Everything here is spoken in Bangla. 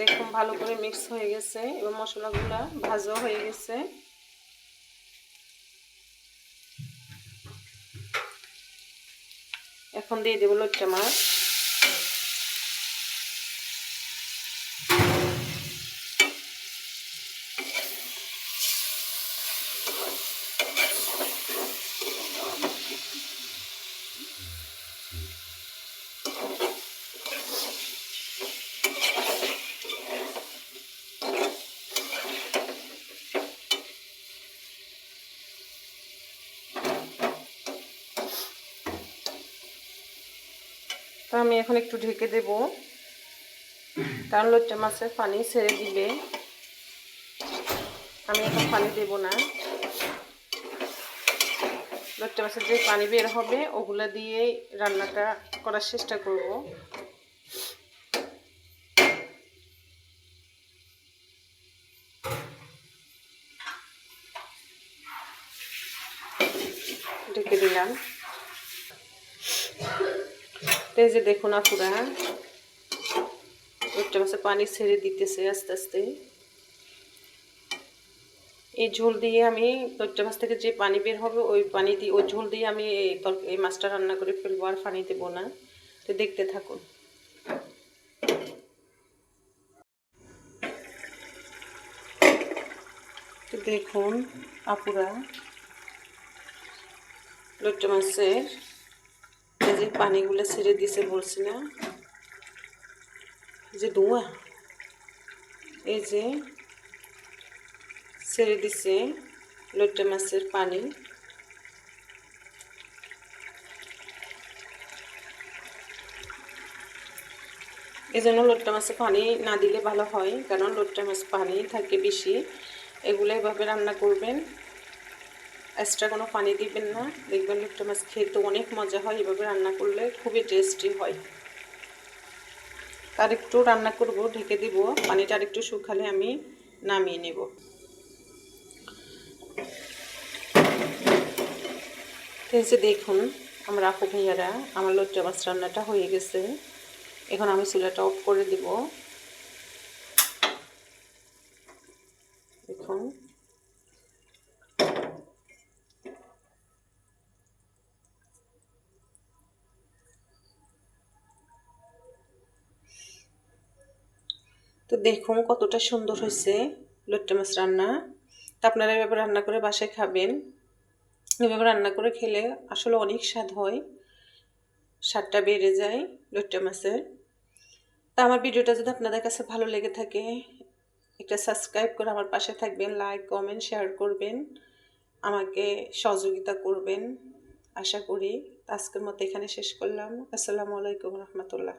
দেখুন, ভালো করে মিক্স হয়ে গেছে। এবার মশলাগুলো ভাজা হয়ে গেছে। এখন দিয়ে দেবো লোট্টা মাছ। তো আমি এখন একটু ঢেকে দেব। কারণ লোট্টা মাছের পানি ছেড়ে দিলে আমি এখন পানি দেব না। লোট্টা মাছের যে পানি বের হবে, ওগুলা দিয়েই রান্নাটা করার চেষ্টা করব। ঢেকে দিলাম। এই যে দেখুন আপুরা লোট্টা মাছের পানি ছেড়ে দিতেছে আস্তে আস্তে। এই ঝোল দিয়ে আমি লোট্টা মাছ থেকে যে পানি বের হবে, ওই পানি দিয়ে, ওই ঝোল দিয়ে আমি এই এই মাছটা রান্না করে ফেলব, আর পানি দেবো না। তো দেখতে থাকুন। তো দেখুন আপুরা লোট্টা মাছের এই যে পানিগুলো ছেড়ে দিছে বলছি না। যে ধোঁয়া। এই যে ছেড়ে দিছে লোট্টা মাছের পানি। এই জন্য লোট্টা মাছে পানি না দিলে ভালো হয়, কারণ লোট্টা মাছ পানি থাকে বেশি। এগুলো এভাবে রান্না করবেন। এক্সট্রা কোনো পানি দিবেন না। দেখবেন লোট্টা মাছ খেতে অনেক মজা হয়। এভাবে রান্না করলে খুবই টেস্টি হয়। আর একটু রান্না করব, ঢেকে দিব। পানিটা আর একটু শুকালে আমি নামিয়ে নেব। যে দেখুন, আমার আপু ভাইয়ারা, আমার লোট্টা মাছ রান্নাটা হয়ে গেছে। এখন আমি চুলাটা অফ করে দিব। দেখুন। তো দেখুন কতটা সুন্দর হয়েছে লোট্টা মাছ রান্না। তা আপনারা এভাবে রান্না করে বাসায় খাবেন। এভাবে রান্না করে খেলে আসলে অনেক স্বাদ হয়, স্বাদটা বেড়ে যায় লোট্টা মাছের। তা আমার ভিডিওটা যদি আপনাদের কাছে ভালো লেগে থাকে, একটা সাবস্ক্রাইব করে আমার পাশে থাকবেন লাইক কমেন্ট শেয়ার করবেন, আমাকে সহযোগিতা করবেন, আশা করি আজকের মতো এখানে শেষ করলাম। আসসালামু আলাইকুম রহমতুল্লাহ।